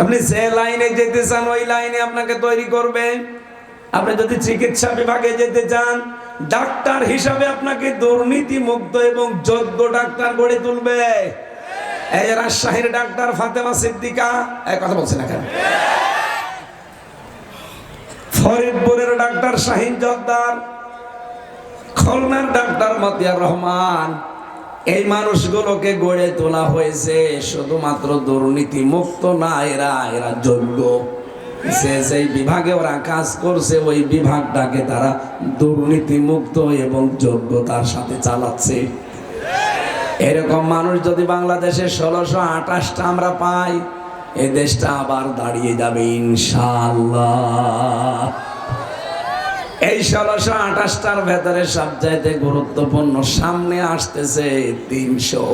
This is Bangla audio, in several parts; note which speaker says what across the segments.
Speaker 1: আপনি যে লাইনে যেতে চান, ওই লাইনে আপনাকে তৈরি করবে। আপনি যদি চিকিৎসা বিভাগে যেতে চান, ডাক্তার হিসাবে আপনাকে দুর্নীতি মুক্ত এবং যোগ্য ডাক্তার গড়ে তুলবে। এই রাজশাহীর ডাক্তার ফাতেমা সিদ্দিকা, এই কথা বলছেন না কেন? ফরিদপুরের ডাক্তার শাহিন জর্দার, খুলনার ডাক্তার মতিয়ার রহমান। এই মানুষগুলোকে গড়ে তোলা হয়েছে শুধুমাত্র দুর্নীতি মুক্ত না, এরা এরা যোগ্য। যে যেই বিভাগে ওরা কাজ করছে, ওই বিভাগটাকে তারা দুর্নীতি মুক্ত এবং যোগ্যতার সাথে চালাচ্ছে। এরকম মানুষ যদি বাংলাদেশে ষোলোশো আঠাশটা আমরা পাই, এ দেশটা আবার দাঁড়িয়ে যাবে ইনশাল্লাহ এই ষোলোশো আঠাশটার ভেতরে সবচাইতে গুরুত্বপূর্ণ সামনে আসতেছে তিনশো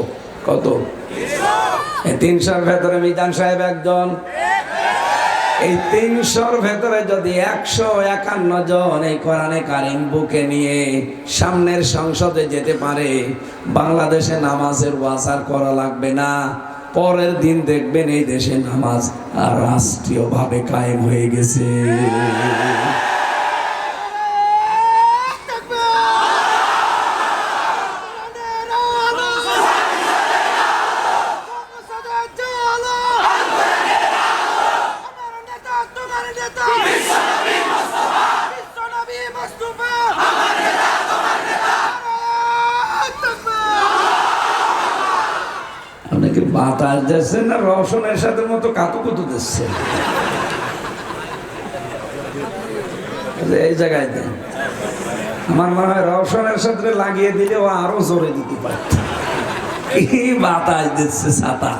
Speaker 1: কত? তিনশোর ভেতরে মিজান সাহেব একজন। এই তিনশোর ভেতরে যদি একশো একান্ন জন এই কোরআনে কারিম বুকে নিয়ে সামনের সংসদে যেতে পারে, বাংলাদেশে নামাজের ওয়াসার করা লাগবে না। পরের দিন দেখবেন এই দেশে নামাজ রাষ্ট্রীয়ভাবে কায়েম হয়ে গেছে। দিচ্ছেন না রসনের সাথে মতো কাতুকুতু দিচ্ছে। এই জায়গায় দেন। আমার মনে হয় রসনের সাথে লাগিয়ে দিলে ও আরও জোরে দিতে পারত। কি বাতাস দিচ্ছে ছাতা।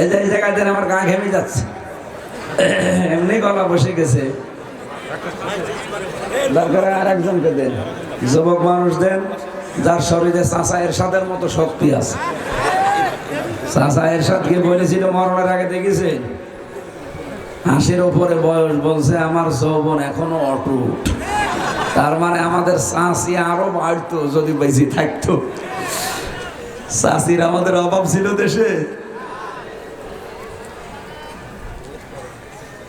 Speaker 1: এই যে, এই জায়গায় দেন, আমার গা ঘেমে যাচ্ছে। এমনি গলা বসে গেছে। দরকার আর একজনকে দেন। যুবক মানুষ দেন, যার শরীরে চাষা এরশাদের মতো শক্তি আছে। চাষা এরশাদকে বলেছিল, মরণের আগে দেখেছেন? হাসির ওপরে বয়স বলছে, আমার যৌবন এখনও অটুট। তার মানে আমাদের চাষি আরও বাড়তো, যদি বেশি থাকতো। চাষির আমাদের অভাব ছিল দেশে।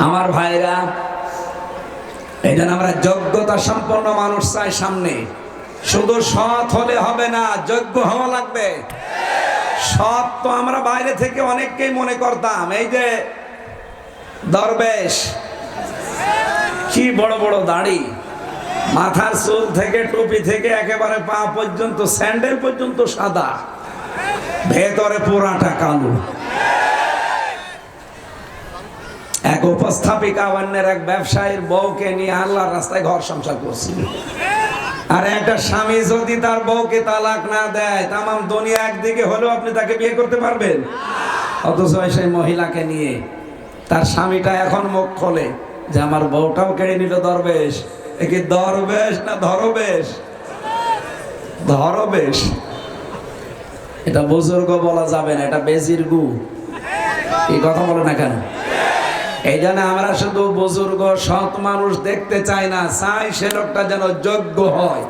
Speaker 1: আমার ভাইরা, এই আমরা যোগ্যতা সম্পন্ন মানুষ চাই সামনে। শুধু সৎ হলে হবে না, যোগ্য হওয়া লাগবে। সৎ তো আমরা বাইরে থেকে অনেককেই মনে করতাম, এই যে দরবেশ, কি বড় বড় দাড়ি, মাথার চুল থেকে টুপি থেকে একেবারে পা পর্যন্ত, স্যান্ডেল পর্যন্ত সাদা, ভেতরে পুরাটা কালো। এক উপস্থাপিকা অন্যের এক ব্যবসায়ীর বউকে নিয়ে আল্লাহর রাস্তায় ঘর সংসার করছিল। আর একটা স্বামী যদি তার বউকে তালাক না দেয়, তামাম দুনিয়া একদিকে হলেও আপনি তাকে বিয়ে করতে পারবেন। অথচ সেই মহিলাকে নিয়ে তার স্বামীটা এখন মুখ খোলে যে আমার বউটাও কেড়ে নিল দরবেশ। এ কি দরবেশ না ধরবেশ? ধরবেশ। এটা বুজুর্গ বলা যাবে না, এটা বেজির গু। এই কথা বলে না কেন? এই জন্য আমরা শুধু বুজুর্গ, সৎ মানুষ দেখতে চাই না, চাই সে লোকটা যেন যোগ্য হয়।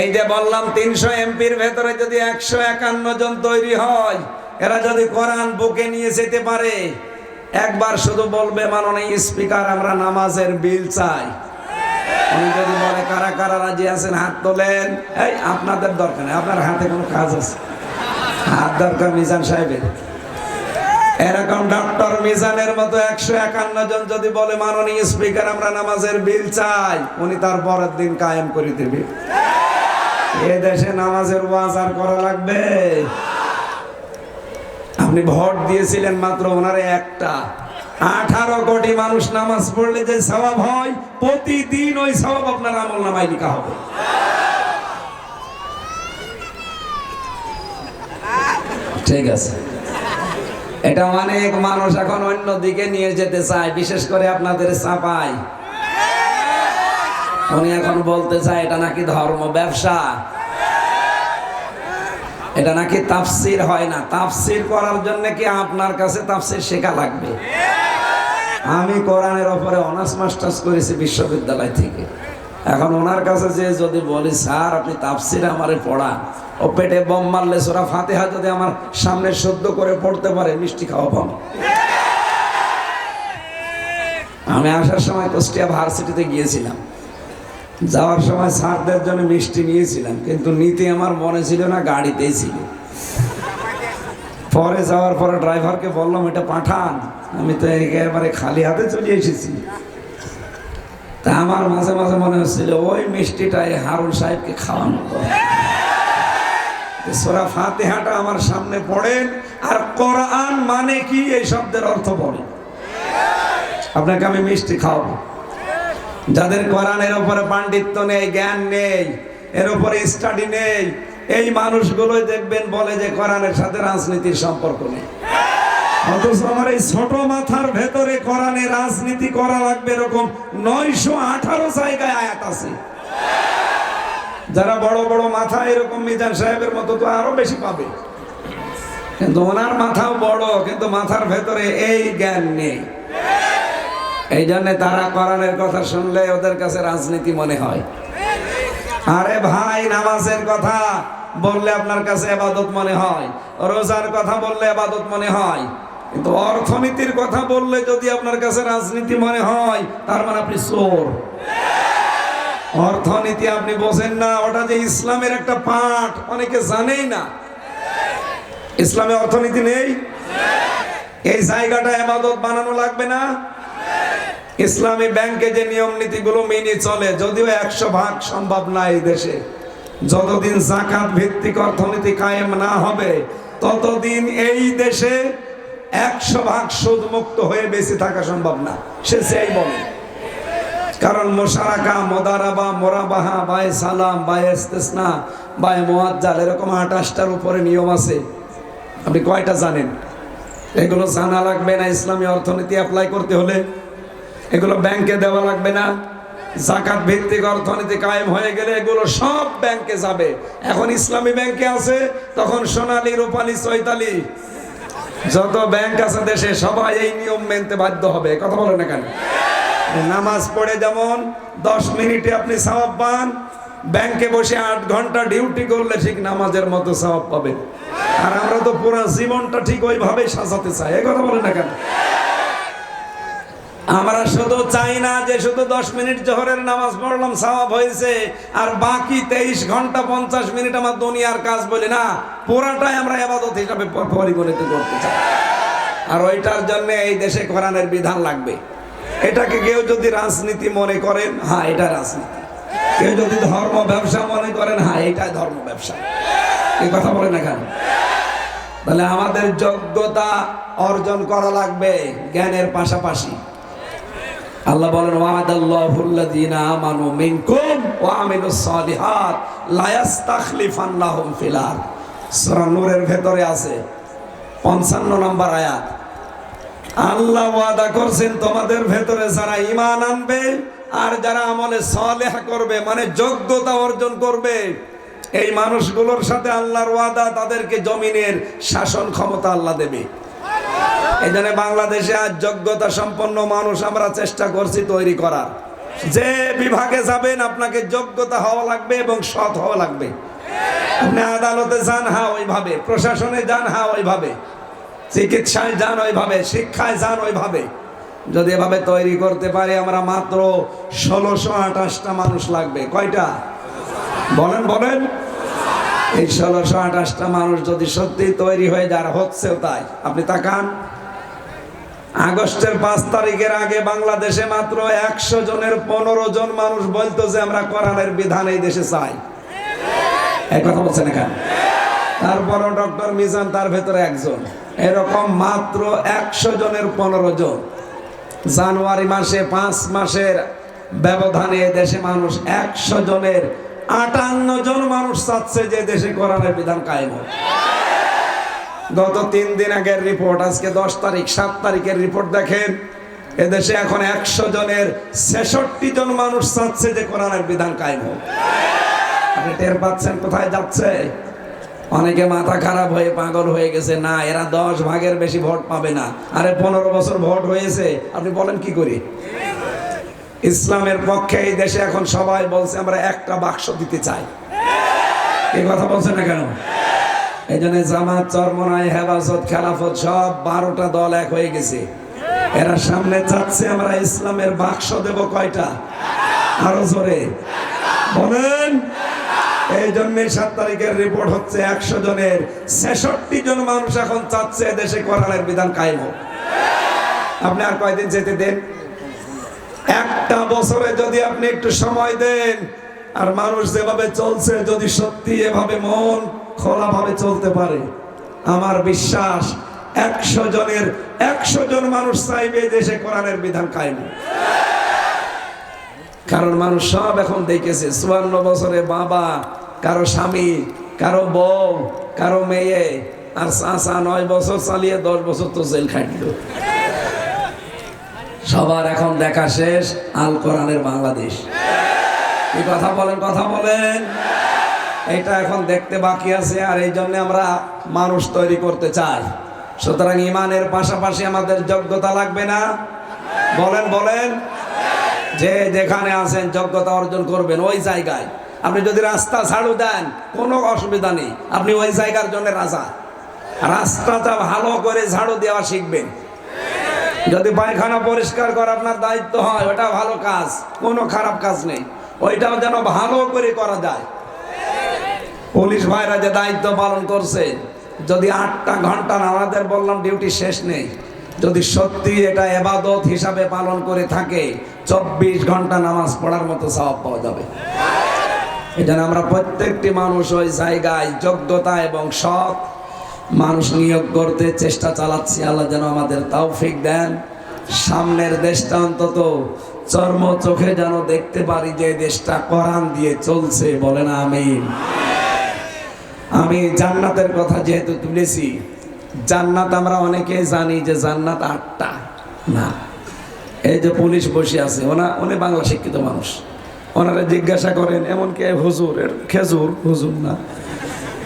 Speaker 1: এই যে বললাম, তিনশো এমপির ভেতরে যদি একশো একান্ন জন তৈরি হয়, এরা যদি কোরআন বুকে নিয়ে যেতে পারে, একবার শুধু বলবে, মাননীয় স্পিকার, আমরা নামাজের বিল চাই। উনি যদি বলে, কারা কারা রাজি আছেন, হাত তোলেন। এই, আপনাদের দরকার নেই, আপনার হাতে কোনো কাজ আছে। হাত দরকার, মিজান সাহেবের। এরকম ডক্টর মিজানের মতো একশো একান্ন জন যদি বলে মাননীয় স্পিকার, আমরা নামাজের বিল চাই। উনি তার পরের দিন কায়েম করে দেবে। এ দেশে নামাজের ওয়াজ আর করা লাগবে? আপনি ভোট দিয়েছিলেন মাত্র ওনারে একটা। আঠারো কোটি মানুষ নামাজ পড়লে যে স্বভাব হয়, প্রতিদিন ওই স্বভাব আপনার আমল নামায় লিখা হবে। ঠিক আছে। এটা অনেক মানুষ এখন অন্য দিকে নিয়ে যেতে চায়, বিশেষ করে আপনাদের চাপাই। উনি এখন বলতে চায়, এটা নাকি ধর্ম ব্যবসা? এটা নাকি তাফসির হয় না? তাফসির করার জন্য কি আপনার কাছে তাফসির শেখা লাগবে? আমি কোরআনের ওপরে অনার্স মাস্টার্স করেছি বিশ্ববিদ্যালয় থেকে। এখন ওনার কাছে যে যদি বলি, স্যার, আপনি তাফসির আমারে পড়া ও পেটে বম মারলে সোরা ফাতেহা যদি আমার সামনে শুদ্ধ করে পড়তে পারে, মিষ্টি খাওয়া পাবো আমি আসার সময় কুষ্টিয়া ভার্সিটিতে গিয়েছিলাম। যাওয়ার সময় স্যারদের জন্য মিষ্টি নিয়েছিলাম, কিন্তু নিতে আমার মনে ছিল না, গাড়িতেই ছিল। পরে যাওয়ার পরে ড্রাইভারকে বললাম, এটা পাঠান। আমি তো একেবারে খালি হাতে চলে এসেছি। আমার মাঝে মাঝে মনে হচ্ছিল, ওই মিষ্টিটাই হারুন সাহেবকে খাওয়ানো। সোরা ফাতেহাটা আমার সামনে পড়েন, আর কোরআন মানে কি এই শব্দের অর্থ বলেন আপনাকে আমি মিষ্টি খাওয়াবো। যাদের কোরআনের ওপরে পাণ্ডিত্য নেই, জ্ঞান নেই, এর উপরে স্টাডি নেই, এই মানুষগুলোই দেখবেন বলে যে কোরআনের সাথে রাজনীতির সম্পর্ক নেই। অথচ আমার এই ছোট মাথার ভেতরে কোরআনে রাজনীতি করা লাগবে এরকম নয়শো আঠারো জায়গায় আয়াত আছে। যারা বড় বড় মাথা এরকম মিজান সাহেবের মতো তো আরও বেশি পাবে। কিন্তু ওনার মাথাও বড়, কিন্তু মাথার ভেতরে এই জ্ঞান নেই। এই জন্য তারা কোরআনের কথা শুনলে ওদের কাছে রাজনীতি মনে হয়। আরে ভাই, নামাজের কথা বললে আপনার কাছে আবাদত মনে হয়। রোজার কথা বললে আবাদত মনে হয়। কিন্তু অর্থনীতির কথা বললে যদি আপনার কাছে রাজনীতি মনে হয়, তার মানে আপনি চোর। অর্থনীতি আপনি বোঝেন না, ওটা যে ইসলামের একটা পাঠ, অনেকে জানেই না। ইসলামে অর্থনীতি নেই? এই জায়গাটা আবাদত বানানো লাগবে না? ইসলামী ব্যাংকে যে নিয়ম নীতিগুলো মেনে চলে, যদিও একশো ভাগ সম্ভব না এই দেশে। যতদিন জাকাত ভিত্তিক অর্থনীতি কায়েম না হবে, ততদিন এই দেশে একশো ভাগ সুদ মুক্ত হয়ে বেঁচে থাকা সম্ভব না। সে সেই বলে। কারণ মোশারাকা, মোদারাবা, মোরাবাহা, বায় সালাম, বায় ইস্তেসনা, বায় মোয়াজ্জাল, এরকম আঠাশটার উপরে নিয়ম আছে। আপনি কয়টা জানেন? এগুলো জানা লাগবে না, ইসলামী অর্থনীতি অ্যাপ্লাই করতে হলে। এগুলো ব্যাংকে দেওয়া লাগবে না। জাকাত ভিত্তিক অর্থনীতি কায়েম হয়ে গেলে এগুলো সব ব্যাংকে যাবে। এখন ইসলামী ব্যাংকে আছে, তখন সোনালী, রূপালী, চৈতালি। যত ব্যাংক আছে দেশে সবাই এই নিয়ম মেনতে বাধ্য হবে কথা বলেন না কেন? নামাজ পড়ে যেমন দশ মিনিটে আপনি সবাব পান ব্যাংকে বসে আট ঘণ্টা ডিউটি করলে ঠিক নামাজের মতো সবাব পাবেন। আর আমরা তো পুরো জীবনটা ঠিক ওইভাবে সাজাতে চাই, এ কথা বলেন না কেন? আমরা শুধু চাই না যে শুধু দশ মিনিট জোহরের নামাজ পড়লাম, সওয়াব হয়েছে। আর বাকি তেইশ ঘণ্টা পঞ্চাশ মিনিট আমার দুনিয়ার কাজ বলি না, পুরাটাই আমরা আবাদত হিসাবে পরিগণিত করতে চাই। আর ওইটার জন্য এই দেশে কোরআনের বিধান লাগবে। এটাকে কেউ যদি রাজনীতি মনে করেন হ্যাঁ এটা রাজনীতি। কেউ যদি ধর্ম ব্যবসা মনে করেন হ্যাঁ এটাই ধর্ম ব্যবসা। এই কথা বলে না কেন? তাহলে আমাদের যোগ্যতা অর্জন করা লাগবে জ্ঞানের পাশাপাশি। আল্লাহ বলেন ওয়াদাল্লাহুল্লাযীনা আমানু মিনকুম ওয়া আমিলুস সালিহাত লা ইস্তাখলিফান্নাহুম ফিল আরদ। সূরা নূরের ভেতরে আছে 55 নম্বর আয়াত। আল্লাহ ওয়াদা করছেন, তোমাদের ভেতরে যারা ঈমান আনবে আর যারা আমলে সালেহ করবে মানে যোগ্যতা অর্জন করবে, এই মানুষগুলোর সাথে আল্লাহর ওয়াদা তাদেরকে জমিনের শাসন ক্ষমতা আল্লাহ দেবে। এই জন্য বাংলাদেশে আজ যোগ্যতা সম্পন্ন মানুষ আমরা চেষ্টা করছি তৈরি করার। যে বিভাগে যাবেন আপনাকে যোগ্যতা হওয়া লাগবে এবং সৎ হওয়া লাগবে। আপনি আদালতে যান হ্যাঁ ওইভাবে। প্রশাসনে যান হ্যাঁ ওইভাবে। চিকিৎসায় যান, ওইভাবে। শিক্ষায় যান, ওইভাবে। যদি এভাবে তৈরি করতে পারি, আমরা মাত্র ষোলোশো আঠাশটা মানুষ লাগবে। কয়টা? বলেন বলেন। এই ষোলোশো আঠাশটা মানুষ যদি সত্যি তৈরি হয়ে যার হচ্ছেও তাই। আপনি তাকান। আগস্টের পাঁচ তারিখের আগে বাংলাদেশে মাত্র একশো জনের পনেরো জন মানুষ বলতো যে আমরা কোরআনের বিধান এই দেশে চাই। এই কথা বলছেন এখানে। তারপরও ডক্টর মিজান তার ভেতরে একজন। এরকম মাত্র একশো জনের পনেরো জন। জানুয়ারি মাসে পাঁচ মাসের ব্যবধানে দেশে মানুষ একশো জনের আটান্ন জন মানুষ চাচ্ছে যে দেশে কোরআনের বিধান কায়েম হোক। গত তিন দিন আগের রিপোর্ট, আজকে দশ তারিখ, সাত তারিখের রিপোর্ট দেখেন, এদেশে এখন একশো জনের ছেষট্টি জন মানুষ চাচ্ছে যে কোরআনের বিধান কায়েম হোক। আপনি টের পাচ্ছেন কোথায় যাচ্ছে? অনেকে মাথা খারাপ হয়ে পাগল হয়ে গেছে। না, এরা দশ ভাগের বেশি ভোট পাবে না। আরে পনেরো বছর ভোট হয়েছে। আপনি বলেন কি করি? ইসলামের পক্ষে এই দেশে এখন সবাই বলছে আমরা একটা বাক্স দিতে চাই। এই কথা বলছে না কেন? এই জন্য জামাত চরমনায় হেফাজত, খেলাফত সব বারোটা দল এক হয়ে গেছে। এরা সামনে চাচ্ছে আমরা ইসলামের বাক্স দেব কয়টা? আরও জোরে। বলেন। এই জন্য সাত তারিখের রিপোর্ট হচ্ছে একশো জনের ছেষট্টি জন মানুষ এখন চাচ্ছে দেশে কোরআনের বিধান কায়েম হোক। আপনি আর কয়দিন যেতে দেন? একটা বছরে যদি আপনি একটু সময় দেন, আর মানুষ যেভাবে চলছে, যদি সত্যি এভাবে মন খোলাভাবে চলতে পারে, আমার বিশ্বাস একশো জনের, একশো জন মানুষ চাইবে দেশে কোরআনের বিধান কায়েম। কারণ মানুষ সব এখন দেখেছে, চুয়ান্ন বছরে বাবা, কারও স্বামী, কারও বউ, কারও মেয়ে, আর চাষা নয় বছর চালিয়ে দশ বছর তো জেল খাটল সবার এখন দেখা শেষ, আল কোরআনের বাংলাদেশ। কি কথা বলেন কথা বলেন। এটা এখন দেখতে বাকি আছে, আর এই জন্য আমরা মানুষ তৈরি করতে চাই। সুতরাং ইমানের পাশাপাশি আমাদের যোগ্যতা লাগবে না। বলেন বলেন। যে যেখানে আছেন, যোগ্যতা অর্জন করবেন ওই জায়গায়। আপনি যদি রাস্তা ঝাড়ু দেন, কোনো অসুবিধা নেই। আপনি ওই জায়গার জন্য রাজা। রাস্তাটা ভালো করে ঝাড়ু দেওয়া শিখবেন। যদি পায়খানা পরিষ্কার করা আপনার দায়িত্ব হয়, ওটা ভালো কাজ, কোনো খারাপ কাজ নেই। ওইটাও যেন ভালো করে করা যায়। পুলিশ ভাইরা যে দায়িত্ব পালন করছে, যদি আটটা ঘণ্টা আমাদের বললাম, ডিউটি শেষ নেই। যদি সত্যি এটা এবাদত হিসাবে পালন করে থাকে, চব্বিশ ঘণ্টা নামাজ পড়ার মতো স্বভাব পাওয়া যাবে। এই আমরা প্রত্যেকটি মানুষ ওই জায়গায় যোগ্যতা এবং সৎ মানুষ নিয়োগ করতে চেষ্টা চালাচ্ছি, আল্লাহ যেন আমাদের তৌফিক দেন। সামনের দেশটা অন্তত চর্ম চোখে যেন দেখতে পারি যে দেশটা কোরআন দিয়ে চলছে বলে না আমি আমি জান্নাতের কথা যেহেতু তুলেছি, জান্নাত আমরা অনেকে জানি যে জান্নাত আটটা। না, এই যে পুলিশ বসে আছে, ওনা, উনি বাংলা শিক্ষিত মানুষ। ওনারা জিজ্ঞাসা করেন, এমনকি হুজুর খেজুর, হুজুর না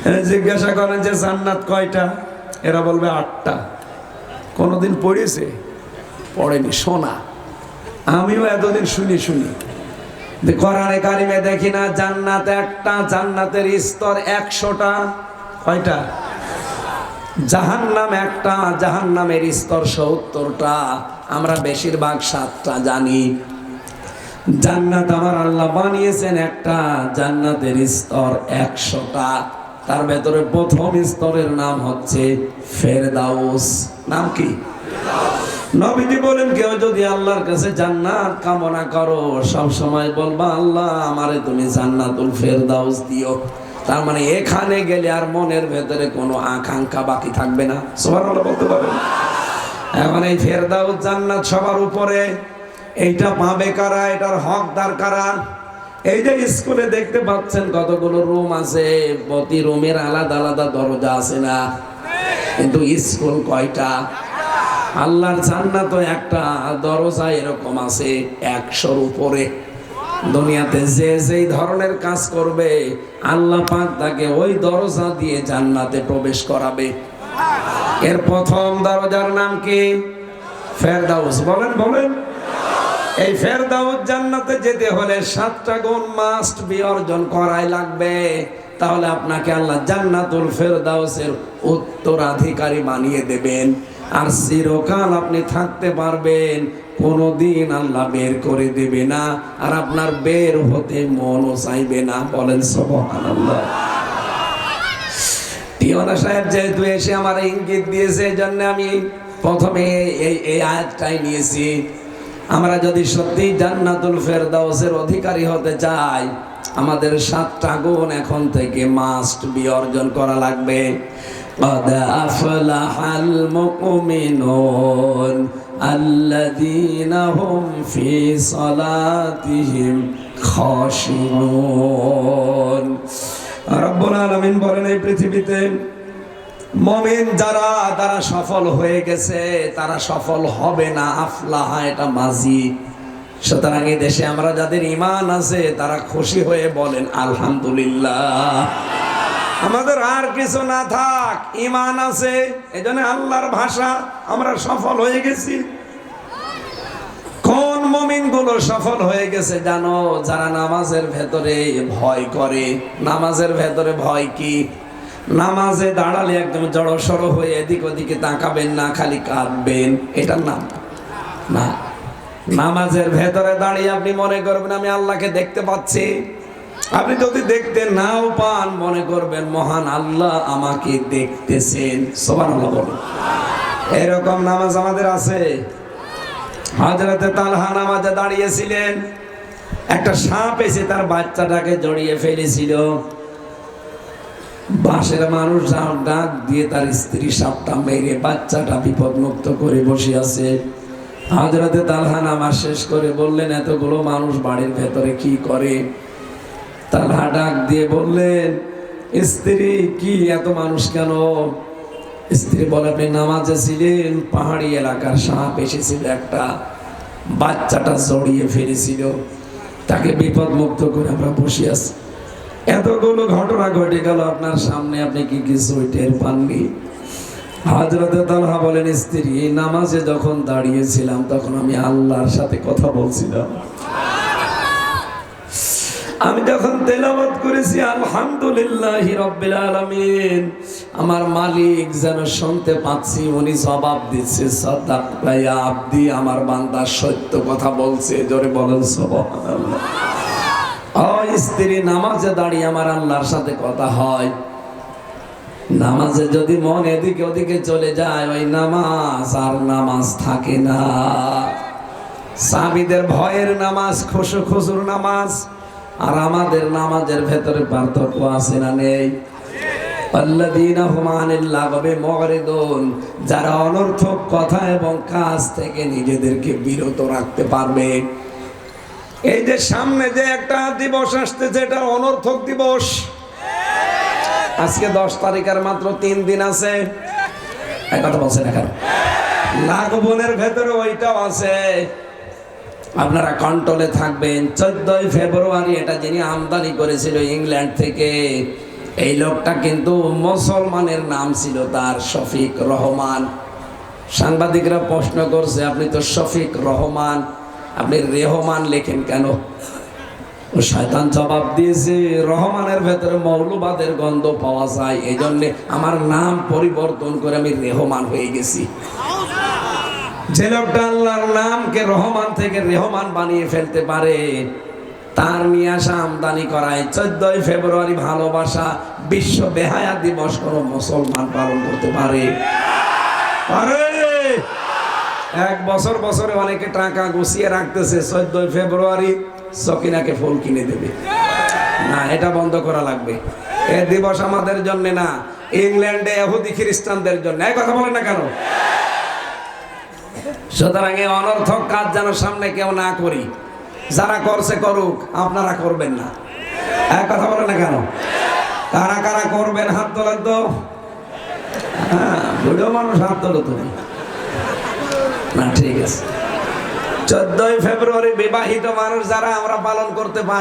Speaker 1: জিজ্ঞাসা করেন যে জান্নাত কয়টা? এরা বলবে আটটা। কোনোদিন পড়েছে? পড়েনি, শোনা। আমিও এতদিন শুনি শুনি। কোরআনে কারিমে দেখি না, জান্নাত একটা, জান্নাতের স্তর একশোটা। কয়টা? জাহান্নাম একটা, জাহান্নামের স্তর সত্তরটা। আমরা বেশিরভাগ সাতটা জানি। জান্নাত আমার আল্লাহ বানিয়েছেন একটা, জান্নাতের স্তর একশোটা। তার ভেতরে প্রথম স্তরের নাম হচ্ছে ফেরদাউস। নাম কি? নবীজি বলেন, কেউ যদি আল্লাহর কাছে জান্নাত কামনা করো, সব সময় বলবা, আল্লাহ, আমারে তুমি জান্নাতুল ফেরদাউস দিও। তার মানে এখানে গেলে আর মনের ভেতরে কোনো আকাঙ্ক্ষা বাকি থাকবে না। সুবহানাল্লাহ, বলতে পারেন এখন এই ফেরদাউস জান্নাত সবার উপরে। এইটা পাবে কারা? এটার হকদার কারা? এই যে স্কুলে দেখতে পাচ্ছেন কতগুলো রুম আছে, প্রতি রুমের আলাদা আলাদা দরজা আছে না? কিন্তু স্কুল কয়টা? আল্লাহর জান্নাত একটা দরজা এরকম আছে, একশোর উপরে। দুনিয়াতে যে যেই ধরনের কাজ করবে, আল্লাহ পাক তাকে ওই দরজা দিয়ে জান্নাতে প্রবেশ করাবে। এর প্রথম দরজার নাম কি? ফেরদাউস। বলেন বলেন। এই ফেরদাউস জান্নাতে যেতে হলে সাতটা গুণ মাস্ট বি অর্জন করাই লাগবে। তাহলে আপনাকে আল্লাহ জান্নাতুল ফেরদাউসের উত্তরাধিকারী বানিয়ে দেবেন। আর চিরকাল আপনি থাকতে পারবেন, কোনোদিন আল্লাহ বের করে দেবে না। আর আপনার বের হতে মনও চাইবে না, বলেন সুবহানাল্লাহ। টিওনা সাহেব যেহেতু এসে আমার ইঙ্গিত দিয়েছে এই জন্য আমি প্রথমে এই এই আয়াতটাই নিয়েছি। আমরা যদি সত্যি জান্নাতুল ফেরদাউসের অধিকারী হতে চাই আমাদের সাতটা গুণ এখন থেকে মাস্ট বি অর্জন করা লাগবে قد أفلح المؤمنون الذين هم في صلاتهم خاشعون রব্বুল আলামিন বলেন এই পৃথিবীতে মমিন যারা, তারা সফল হয়ে গেছে, তারা সফল হবে না। আফলাহা, এটা মাঝি সুতরাং এই দেশে আমরা যাদের ইমান আছে, তারা খুশি হয়ে বলেন, আলহামদুলিল্লাহ। আমাদের আর কিছু না থাক ইমান আছে এই আল্লাহর ভাষা, আমরা সফল হয়ে গেছি। কোন মমিনগুলো সফল হয়ে গেছে জানো? যারা নামাজের ভেতরে ভয় করে। নামাজের ভেতরে ভয় কি? নামাজে দাঁড়ালে একদম জড়ো সড়ো হয়ে এদিক ওদিকে তাকাবেন, না খালি কাঁদবেন, এটার নাম। না। নামাজের ভেতরে দাঁড়িয়ে আপনি মনে করবেন, আমি আল্লাহকে দেখতে পাচ্ছি। আপনি যদি দেখতে নাও পান, মনে করবেন, মহান আল্লাহ আমাকে দেখতেছেন। সোমান বলুন। এরকম নামাজ আমাদের আছে। হাজরতে তালহা নামাজে দাঁড়িয়েছিলেন। একটা সাপ এসে তার বাচ্চাটাকে জড়িয়ে ফেলেছিল। বাসের মানুষ ডাক দিয়ে তার স্ত্রী সাপটা মেরে বাচ্চাটা বিপদমুক্ত করে বসে আছে। হাজরতে তালহা নামাজ শেষ করে বললেন, এতগুলো মানুষ বাড়ির ভেতরে কি করে? তালহা ডাক দিয়ে বললেন, স্ত্রী, কি এত মানুষ কেন? স্ত্রী বলে, আপনি নামাজে ছিলেন, পাহাড়ি এলাকার সাপ এসেছিল, একটা বাচ্চাটা জড়িয়ে ফেলেছিল। তাকে বিপদ মুক্ত করে আমরা বসে আছি। এতগুলো ঘটনা ঘটে গেল, আপনার সামনে আপনি কি কিছু টের পাননি? তালহা বলেন, স্ত্রী, নামাজে যখন দাঁড়িয়েছিলাম, তখন আমি আল্লাহর সাথে কথা বলছিলাম। আমি যখন তেলাওয়াত করেছি, আলহামদুলিল্লাহ রব্বিল আলামিন, আমার মালিক যেন শুনতে পাচ্ছি, উনি জবাব দিচ্ছে, সাদাক আব্দি আমার বান্দা সত্য কথা বলছে। জোরে বলেন, সুবহানাল্লাহ। স্ত্রী, নামাজে দাঁড়িয়ে আমার আল্লাহর সাথে কথা হয়। নামাজে যদি মন এদিকে ওদিকে চলে যায়, ওই নামাজ আর নামাজ থাকে না। সাবিদের ভয়ের নামাজ, খুশু খুশুর নামাজ, আর আমাদের নামাজের ভেতরে পার্থক্য আছে না নেই? যারা অনর্থক কথা এবং কাজ থেকে নিজেদেরকে বিরত রাখতে পারবে। এই যে সামনে যে একটা দিবস আসতেছে এটা অনর্থক দিবস। আজকে দশ তারিখের মাত্র তিন দিন আছে। কথা বলছেন এখন লাগবনের ভেতরে ওইটাও আছে। আপনারা কন্ট্রোলে থাকবেন। চোদ্দই ফেব্রুয়ারি এটা যিনি আমদানি করেছিল ইংল্যান্ড থেকে, এই লোকটা কিন্তু মুসলমানের নাম ছিল তার শফিক রহমান। সাংবাদিকরা প্রশ্ন করছে, আপনি তো শফিক রহমান। আপনি রেহমান লেখেন কেন? শয়তান জবাব দিয়েছে, রহমানের ভেতরে মৌলবাদের গন্ধ পাওয়া যায়। এই জন্যে আমার নাম পরিবর্তন করে আমি রেহমান হয়ে গেছি। যে লোকটা আল্লাহর নামকে রহমান থেকে রেহমান বানিয়ে ফেলতে পারে, তার নিয়ে আসা আমদানি করায় চোদ্দই ফেব্রুয়ারি ভালোবাসা বিশ্ব বেহায়া দিবস কোন মুসলমান পালন করতে পারে। পারে এক বছর বছরে অনেকে টাকা গুছিয়ে রাখতেছে, চোদ্দই ফেব্রুয়ারি সকিনাকে ফুল কিনে দেবে। না, এটা বন্ধ করা লাগবে। এ দিবস আমাদের জন্য না, ইংল্যান্ডে এহুদি খ্রিস্টানদের জন্য। এই কথা বলেন না কেন? সুতরাং এই অনর্থক কাজ যেন সামনে কেউ না করি। যারা করছে করুক, আপনারা করবেন না। এক কথা বলে না কেন? কারা কারা করবেন হাত তোলেন তো? হ্যাঁ বুড়ো মানুষ হাত তোলো তুমি। না ঠিক আছে। চোদ্দই ফেব্রুয়ারি বিবাহিত মানুষ যারা আমরা পালন করতে পারি।